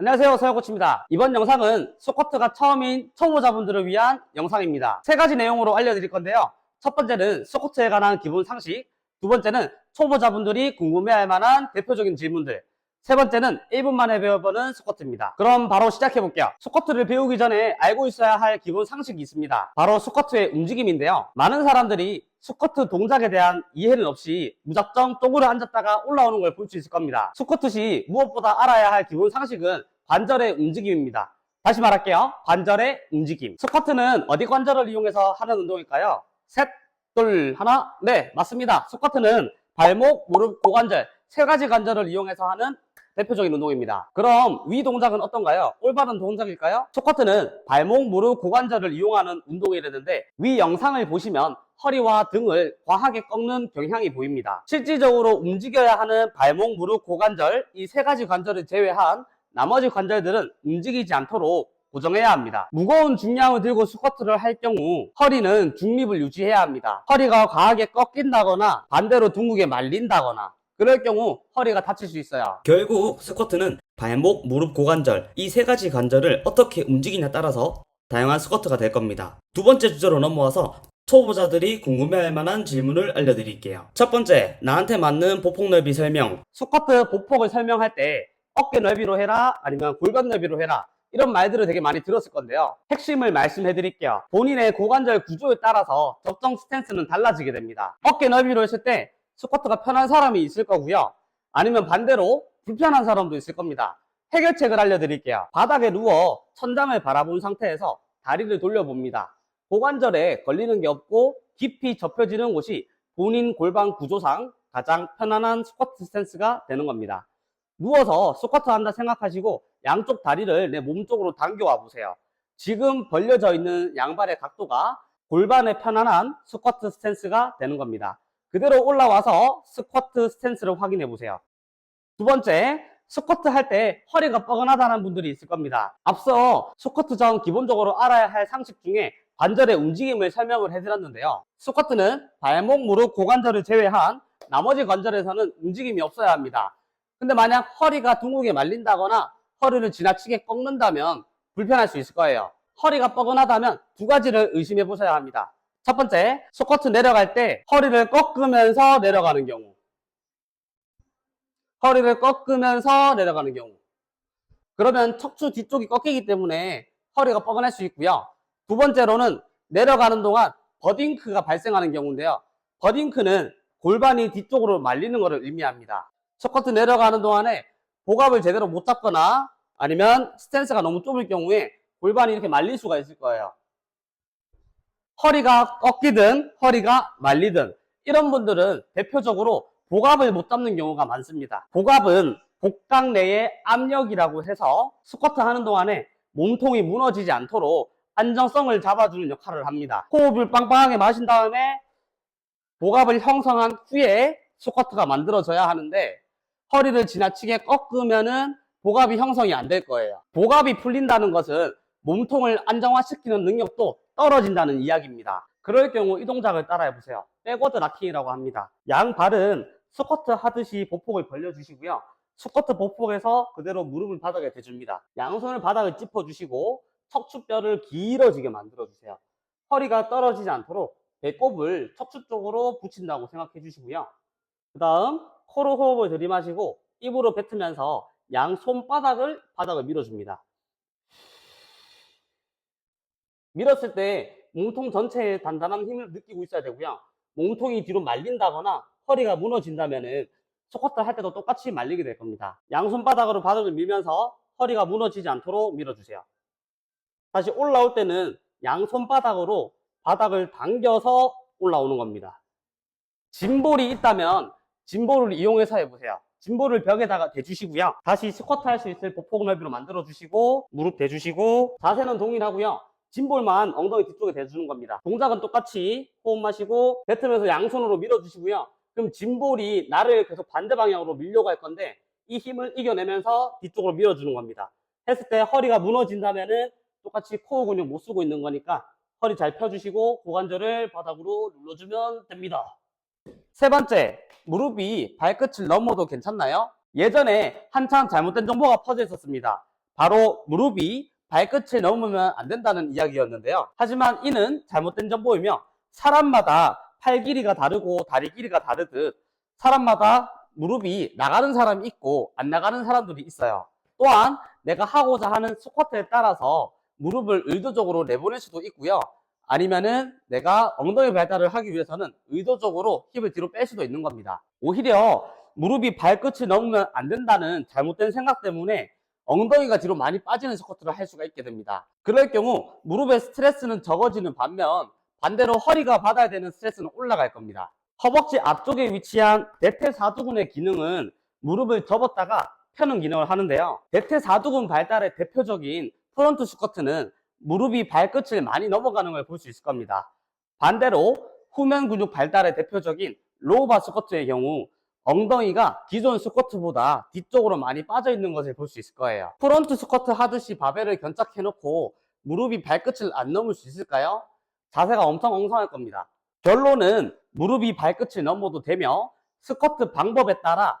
안녕하세요 서영코치입니다. 이번 영상은 스쿼트가 처음인 초보자분들을 위한 영상입니다. 세 가지 내용으로 알려드릴 건데요. 첫 번째는 스쿼트에 관한 기본 상식 두 번째는 초보자분들이 궁금해할 만한 대표적인 질문들 세 번째는 1분 만에 배워보는 스쿼트입니다. 그럼 바로 시작해 볼게요. 스쿼트를 배우기 전에 알고 있어야 할 기본 상식이 있습니다. 바로 스쿼트의 움직임인데요. 많은 사람들이 스쿼트 동작에 대한 이해는 없이 무작정 쪼그려 앉았다가 올라오는 걸 볼 수 있을 겁니다. 스쿼트 시 무엇보다 알아야 할 기본 상식은 관절의 움직임입니다. 다시 말할게요. 관절의 움직임. 스쿼트는 어디 관절을 이용해서 하는 운동일까요? 셋, 둘, 하나. 네, 맞습니다. 스쿼트는 발목, 무릎, 고관절 세 가지 관절을 이용해서 하는 대표적인 운동입니다. 그럼 위 동작은 어떤가요? 올바른 동작일까요? 스쿼트는 발목, 무릎, 고관절을 이용하는 운동이라는데 위 영상을 보시면 허리와 등을 과하게 꺾는 경향이 보입니다. 실질적으로 움직여야 하는 발목, 무릎, 고관절 이 세 가지 관절을 제외한 나머지 관절들은 움직이지 않도록 고정해야 합니다. 무거운 중량을 들고 스쿼트를 할 경우 허리는 중립을 유지해야 합니다. 허리가 과하게 꺾인다거나 반대로 둥국에 말린다거나 그럴 경우 허리가 다칠 수 있어요. 결국 스쿼트는 발목, 무릎, 고관절 이 세 가지 관절을 어떻게 움직이냐에 따라서 다양한 스쿼트가 될 겁니다. 두 번째 주제로 넘어와서 초보자들이 궁금해할 만한 질문을 알려드릴게요. 첫 번째, 나한테 맞는 보폭 넓이 설명. 스쿼트 보폭을 설명할 때 어깨 넓이로 해라 아니면 골반 넓이로 해라 이런 말들을 되게 많이 들었을 건데요. 핵심을 말씀해 드릴게요. 본인의 고관절 구조에 따라서 적정 스탠스는 달라지게 됩니다. 어깨 넓이로 했을 때 스쿼트가 편한 사람이 있을 거고요. 아니면 반대로 불편한 사람도 있을 겁니다. 해결책을 알려드릴게요. 바닥에 누워 천장을 바라본 상태에서 다리를 돌려봅니다. 고관절에 걸리는 게 없고 깊이 접혀지는 곳이 본인 골반 구조상 가장 편안한 스쿼트 스탠스가 되는 겁니다. 누워서 스쿼트 한다 생각하시고 양쪽 다리를 내 몸 쪽으로 당겨와 보세요. 지금 벌려져 있는 양발의 각도가 골반의 편안한 스쿼트 스탠스가 되는 겁니다. 그대로 올라와서 스쿼트 스탠스를 확인해 보세요. 두 번째, 스쿼트 할 때 허리가 뻐근하다는 분들이 있을 겁니다. 앞서 스쿼트 전 기본적으로 알아야 할 상식 중에 관절의 움직임을 설명을 해드렸는데요. 스쿼트는 발목, 무릎, 고관절을 제외한 나머지 관절에서는 움직임이 없어야 합니다. 근데 만약 허리가 둥국에 말린다거나 허리를 지나치게 꺾는다면 불편할 수 있을 거예요. 허리가 뻐근하다면 두 가지를 의심해 보셔야 합니다. 첫 번째, 스쿼트 내려갈 때 허리를 꺾으면서 내려가는 경우. 허리를 꺾으면서 내려가는 경우. 그러면 척추 뒤쪽이 꺾이기 때문에 허리가 뻐근할 수 있고요. 두 번째로는 내려가는 동안 버딩크가 발생하는 경우인데요. 버딩크는 골반이 뒤쪽으로 말리는 것을 의미합니다. 스쿼트 내려가는 동안에 복압을 제대로 못 잡거나 아니면 스탠스가 너무 좁을 경우에 골반이 이렇게 말릴 수가 있을 거예요. 허리가 꺾이든 허리가 말리든 이런 분들은 대표적으로 복압을 못 잡는 경우가 많습니다. 복압은 복강 내의 압력이라고 해서 스쿼트 하는 동안에 몸통이 무너지지 않도록 안정성을 잡아주는 역할을 합니다. 호흡을 빵빵하게 마신 다음에 복압을 형성한 후에 스쿼트가 만들어져야 하는데 허리를 지나치게 꺾으면은 복압이 형성이 안 될 거예요. 복압이 풀린다는 것은 몸통을 안정화시키는 능력도 떨어진다는 이야기입니다. 그럴 경우 이 동작을 따라해 보세요. 백워드 락킹이라고 합니다. 양 발은 스쿼트 하듯이 보폭을 벌려주시고요. 스쿼트 보폭에서 그대로 무릎을 바닥에 대줍니다. 양손을 바닥을 짚어주시고 척추뼈를 길어지게 만들어주세요. 허리가 떨어지지 않도록 배꼽을 척추 쪽으로 붙인다고 생각해 주시고요. 그 다음 코로 호흡을 들이마시고 입으로 뱉으면서 양 손바닥을 바닥을 밀어줍니다. 밀었을 때 몸통 전체에 단단한 힘을 느끼고 있어야 되고요. 몸통이 뒤로 말린다거나 허리가 무너진다면 은 스쿼트 할 때도 똑같이 말리게 될 겁니다. 양손바닥으로 바닥을 밀면서 허리가 무너지지 않도록 밀어주세요. 다시 올라올 때는 양손바닥으로 바닥을 당겨서 올라오는 겁니다. 짐볼이 있다면 짐볼을 이용해서 해보세요. 짐볼을 벽에다가 대주시고요. 다시 스쿼트 할 수 있을 보폭 넓이로 만들어 주시고 무릎 대주시고 자세는 동일하고요. 짐볼만 엉덩이 뒤쪽에 대주는 겁니다. 동작은 똑같이 호흡 마시고 뱉으면서 양손으로 밀어주시고요. 그럼 짐볼이 나를 계속 반대 방향으로 밀려고 할 건데 이 힘을 이겨내면서 뒤쪽으로 밀어주는 겁니다. 했을 때 허리가 무너진다면은 똑같이 코어 근육 못 쓰고 있는 거니까 허리 잘 펴주시고 고관절을 바닥으로 눌러주면 됩니다. 세 번째, 무릎이 발끝을 넘어도 괜찮나요? 예전에 한참 잘못된 정보가 퍼져 있었습니다. 바로 무릎이 발끝을 넘으면 안 된다는 이야기였는데요. 하지만 이는 잘못된 정보이며 사람마다 팔 길이가 다르고 다리 길이가 다르듯 사람마다 무릎이 나가는 사람이 있고 안 나가는 사람들이 있어요. 또한 내가 하고자 하는 스쿼트에 따라서 무릎을 의도적으로 내보낼 수도 있고요. 아니면은 내가 엉덩이 발달을 하기 위해서는 의도적으로 힙을 뒤로 뺄 수도 있는 겁니다. 오히려 무릎이 발끝을 넘으면 안 된다는 잘못된 생각 때문에 엉덩이가 뒤로 많이 빠지는 스쿼트를 할 수가 있게 됩니다. 그럴 경우 무릎의 스트레스는 적어지는 반면 반대로 허리가 받아야 되는 스트레스는 올라갈 겁니다. 허벅지 앞쪽에 위치한 대퇴사두근의 기능은 무릎을 접었다가 펴는 기능을 하는데요. 대퇴사두근 발달의 대표적인 프론트 스쿼트는 무릎이 발끝을 많이 넘어가는 걸 볼 수 있을 겁니다. 반대로 후면 근육 발달의 대표적인 로우바 스쿼트의 경우 엉덩이가 기존 스쿼트보다 뒤쪽으로 많이 빠져 있는 것을 볼 수 있을 거예요. 프론트 스쿼트 하듯이 바벨을 견착해 놓고 무릎이 발끝을 안 넘을 수 있을까요? 자세가 엄청 엉성할 겁니다. 결론은 무릎이 발끝을 넘어도 되며 스쿼트 방법에 따라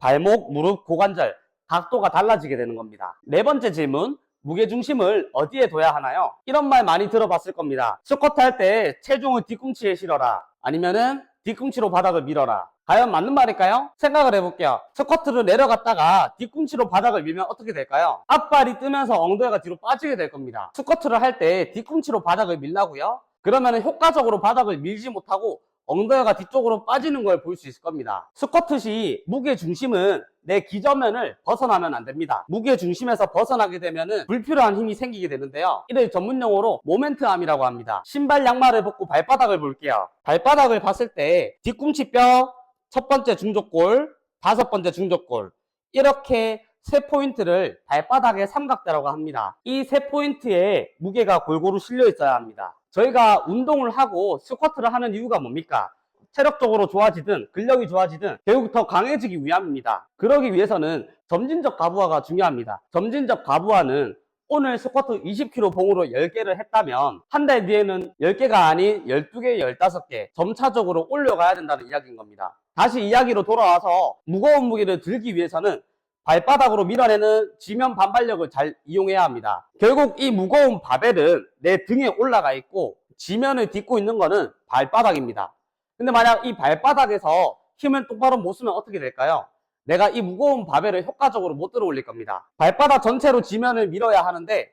발목, 무릎, 고관절 각도가 달라지게 되는 겁니다. 네 번째 질문. 무게 중심을 어디에 둬야 하나요? 이런 말 많이 들어봤을 겁니다. 스쿼트 할 때 체중을 뒤꿈치에 실어라. 아니면은 뒤꿈치로 바닥을 밀어라. 과연 맞는 말일까요? 생각을 해볼게요. 스쿼트를 내려갔다가 뒤꿈치로 바닥을 밀면 어떻게 될까요? 앞발이 뜨면서 엉덩이가 뒤로 빠지게 될 겁니다. 스쿼트를 할 때 뒤꿈치로 바닥을 밀라고요? 그러면 효과적으로 바닥을 밀지 못하고 엉덩이가 뒤쪽으로 빠지는 걸 볼 수 있을 겁니다. 스쿼트 시 무게 중심은 내 기저면을 벗어나면 안 됩니다. 무게 중심에서 벗어나게 되면 불필요한 힘이 생기게 되는데요. 이를 전문 용어로 모멘트암이라고 합니다. 신발 양말을 벗고 발바닥을 볼게요. 발바닥을 봤을 때 뒤꿈치 뼈 첫 번째 중족골, 다섯 번째 중족골 이렇게 세 포인트를 발바닥의 삼각대라고 합니다. 이 세 포인트에 무게가 골고루 실려 있어야 합니다. 저희가 운동을 하고 스쿼트를 하는 이유가 뭡니까? 체력적으로 좋아지든 근력이 좋아지든 결국 더 강해지기 위함입니다. 그러기 위해서는 점진적 가부화가 중요합니다. 점진적 가부화는 오늘 스쿼트 20kg 봉으로 10개를 했다면 한 달 뒤에는 10개가 아닌 12개, 15개 점차적으로 올려가야 된다는 이야기인 겁니다. 다시 이야기로 돌아와서 무거운 무게를 들기 위해서는 발바닥으로 밀어내는 지면 반발력을 잘 이용해야 합니다. 결국 이 무거운 바벨은 내 등에 올라가 있고 지면을 딛고 있는 거는 발바닥입니다. 근데 만약 이 발바닥에서 힘을 똑바로 못 쓰면 어떻게 될까요? 내가 이 무거운 바벨을 효과적으로 못 들어 올릴 겁니다. 발바닥 전체로 지면을 밀어야 하는데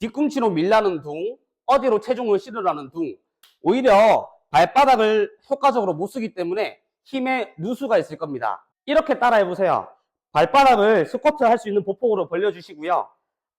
뒤꿈치로 밀라는 둥, 어디로 체중을 실으라는 둥, 오히려 발바닥을 효과적으로 못 쓰기 때문에 힘의 누수가 있을 겁니다. 이렇게 따라해 보세요. 발바닥을 스쿼트 할 수 있는 보폭으로 벌려주시고요.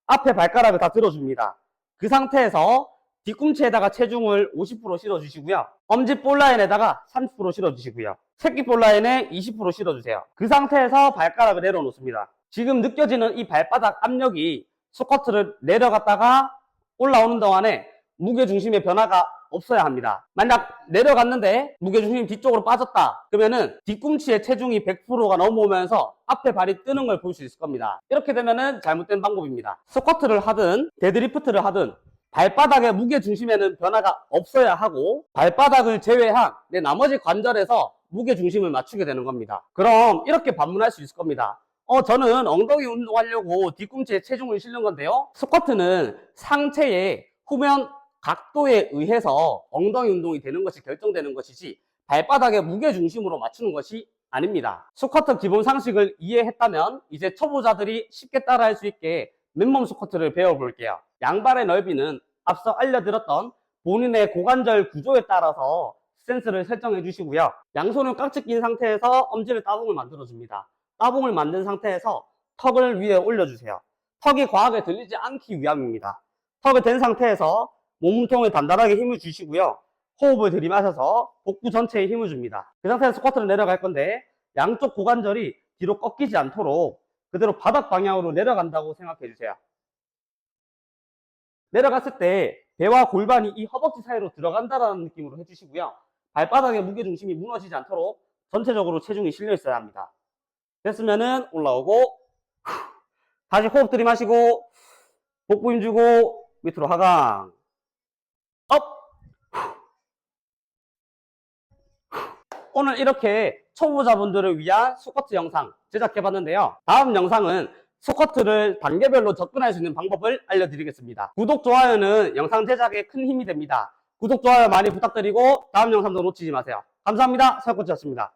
앞에 발가락을 다 들어줍니다. 그 상태에서 뒤꿈치에다가 체중을 50% 실어주시고요. 엄지 볼라인에다가 30% 실어주시고요. 새끼 볼라인에 20% 실어주세요. 그 상태에서 발가락을 내려놓습니다. 지금 느껴지는 이 발바닥 압력이 스쿼트를 내려갔다가 올라오는 동안에 무게 중심의 변화가 없어야 합니다. 만약 내려갔는데 무게중심이 뒤쪽으로 빠졌다. 그러면은 뒤꿈치의 체중이 100%가 넘어오면서 앞에 발이 뜨는 걸 볼 수 있을 겁니다. 이렇게 되면은 잘못된 방법입니다. 스쿼트를 하든 데드리프트를 하든 발바닥의 무게 중심에는 변화가 없어야 하고 발바닥을 제외한 내 나머지 관절에서 무게 중심을 맞추게 되는 겁니다. 그럼 이렇게 반문할 수 있을 겁니다. 어, 저는 엉덩이 운동하려고 뒤꿈치에 체중을 실는 건데요. 스쿼트는 상체의 후면 각도에 의해서 엉덩이 운동이 되는 것이 결정되는 것이지 발바닥의 무게 중심으로 맞추는 것이 아닙니다. 스쿼트 기본 상식을 이해했다면 이제 초보자들이 쉽게 따라할 수 있게 맨몸 스쿼트를 배워볼게요. 양발의 넓이는 앞서 알려드렸던 본인의 고관절 구조에 따라서 센스를 설정해 주시고요. 양손을 깍지 낀 상태에서 엄지를 따봉을 만들어 줍니다. 따봉을 만든 상태에서 턱을 위에 올려주세요. 턱이 과하게 들리지 않기 위함입니다. 턱을 댄 상태에서 몸통에 단단하게 힘을 주시고요. 호흡을 들이마셔서 복부 전체에 힘을 줍니다. 그 상태에서 스쿼트를 내려갈 건데 양쪽 고관절이 뒤로 꺾이지 않도록 그대로 바닥 방향으로 내려간다고 생각해 주세요. 내려갔을 때 배와 골반이 이 허벅지 사이로 들어간다라는 느낌으로 해주시고요. 발바닥의 무게중심이 무너지지 않도록 전체적으로 체중이 실려 있어야 합니다. 됐으면은 올라오고 다시 호흡 들이마시고 복부 힘주고 밑으로 하강 업 오늘 이렇게 초보자분들을 위한 스쿼트 영상 제작해 봤는데요. 다음 영상은 스쿼트를 단계별로 접근할 수 있는 방법을 알려드리겠습니다. 구독, 좋아요는 영상 제작에 큰 힘이 됩니다. 구독, 좋아요 많이 부탁드리고 다음 영상도 놓치지 마세요. 감사합니다. 설코치였습니다.